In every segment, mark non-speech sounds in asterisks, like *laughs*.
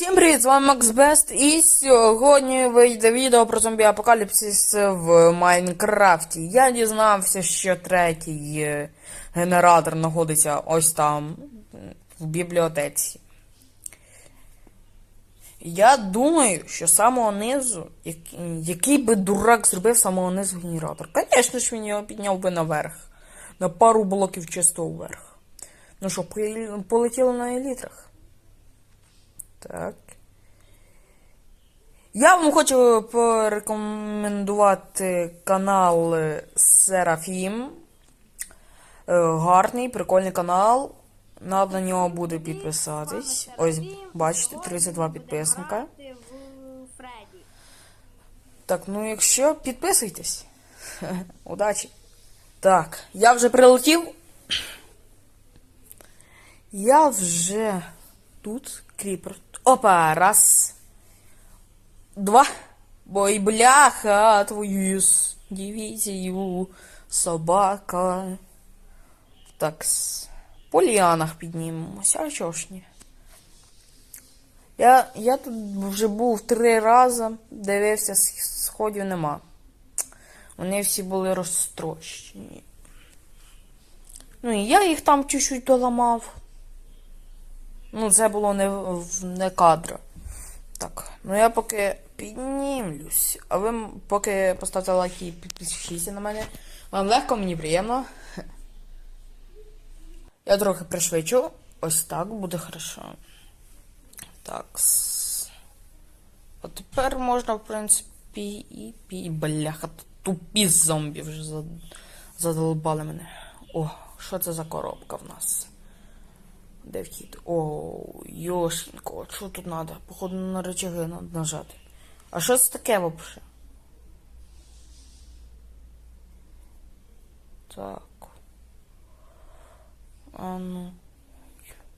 Всім привіт, з вами Макс Бест, і сьогодні вийде відео про зомбі апокаліпсис в Майнкрафті. Я дізнався, що третій е, генератор знаходиться ось там, в бібліотеці. Я думаю, що самого низу, який, би дурак зробив самого низу генератор. Звісно ж, він його підняв би наверх. На пару блоків чисто вверх. Ну що, полетіло на елітрах. Так. Я вам хочу порекомендувати канал Серафім. Гарний, прикольний канал. Надо на нього буде підписатись. Ось, бачите, 32 підписника. Так, ну якщо підписуйтесь. *laughs* Удачі. Так, я вже прилетів. Я вже тут кріпер. Опа, раз. Два. Бой бляха, твою дивізію. Собака. Так, с- по ліанах піднімемося, а чого ж ні? Я, я тут вже був три рази, дивився, сходів нема. Вони всі були розтрощені. Ну і я їх там чуть-чуть доламав. Ну, це було не, не кадра. Так, ну я поки піднімлюсь. А ви поки поставте лайк і підпишіться на мене. Вам легко, мені приємно. *laughs* Я трохи пришвидшу. Ось так буде хорошо. Так. От тепер можна, в принципі, і пі. Бляха, тупі зомбі вже за- задолбали мене. О, що це за коробка в нас? Де вхід? О, Йошенько, що тут треба? Походу на рычаги надо нажати. А що це таке взагалі? Так. А ну.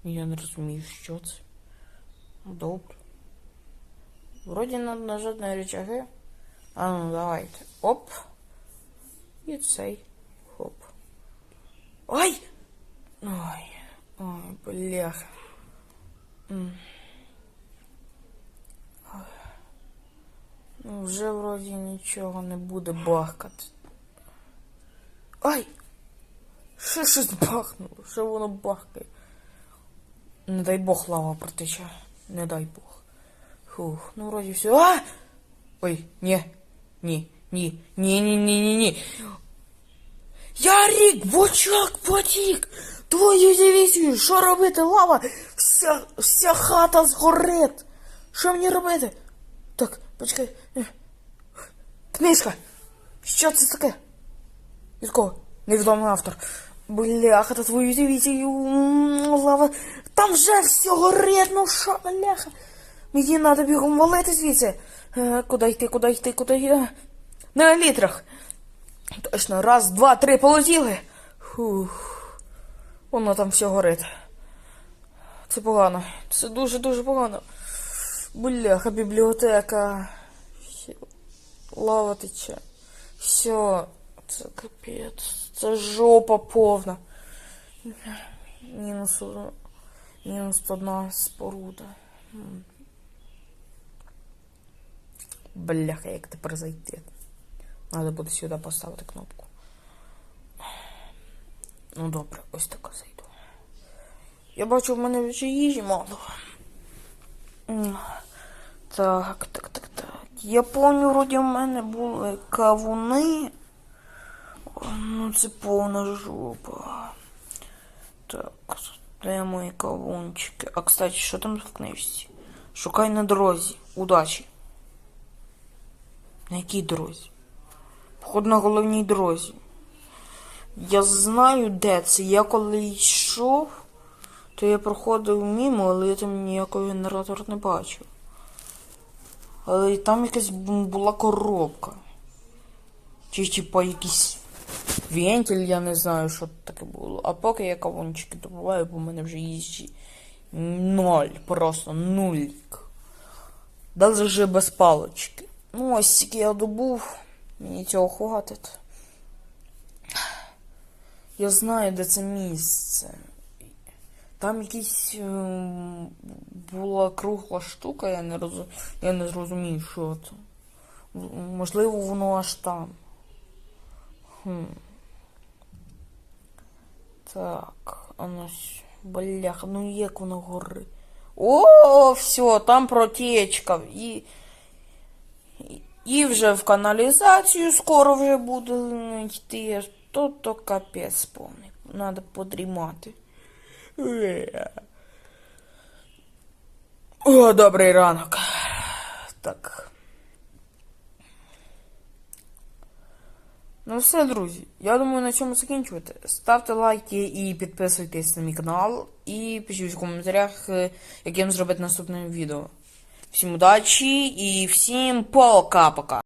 Я не розумію, що це. Добре. Вроді надо нажати на рычаги. А ну, давайте. Оп. І цей. Хоп. Ой! Ой. Ой. Ой. Ну, вже вроді нічого не буде бахкати. Ай! Що щось бахнуло? Що воно бахкає? Не дай Бог лава протече. Не дай Бог. Фух, ну вроді все. А! Ой, ні. Ні, ні, ні, ні, ні, ні, ні. Ярік, бочок потік! Твою дивізію, що робити, лава? Вся, вся хата згорить. Що мені робити? Так, почекай. Е. Книжка. Що це таке? Від кого? Невідомий автор. Бляха, та твою дивізію. Лава. Там вже все горить, ну що, бляха. Мені треба бігом валити звідси. Е, Куди йти, куди йти, куди йти? На літрах. Точно, раз, два, три, полетіли. Фух. Воно там все горить. Це погано. Це дуже-дуже погано. Бляха, бібліотека. Лава тече. Все. Це капець. Це жопа повна. Мінус, мінус одна споруда. Бляха, як тепер зайти? Надо буде сюди поставити кнопку. Ну добре, ось так зайду. Я бачу, в мене вже їжі мало. Так, так, так, так. Я пам'ятаю, вроді в мене були кавуни. Ну, це повна жопа. Так, де мої кавунчики? А, кстати, що там в книжці? Шукай на дорозі. Удачі. На якій дорозі? Походу на головній дорозі. Я знаю, де це. Я коли йшов, то я проходив мимо, але я там ніякого генератора не бачив. Але там якась була коробка. Чи типа якийсь вентиль, я не знаю, що таке було. А поки я кавунчики добуваю, бо в мене вже їжі ноль, просто нулік. Даже вже без палочки. Ну, ось тільки я добув, мені цього хватить. Я знаю, де це місце. Там якась ем, була кругла штука, я не розу... я не зрозумів, що це. Можливо, воно аж там. Хм. Так, а ну бляха, ну як воно гори. О, все, там протечка. І, і, і вже в каналізацію скоро вже буде йти. То то капець повний. Надо подрімати. Е. О, добрий ранок. Так. Ну все, друзі. Я думаю, на цьому закінчувати. Ставте лайки і підписуйтесь на мій канал. І пишіть в коментарях, е, яким зробити наступне відео. Всім удачі і всім пока-пока.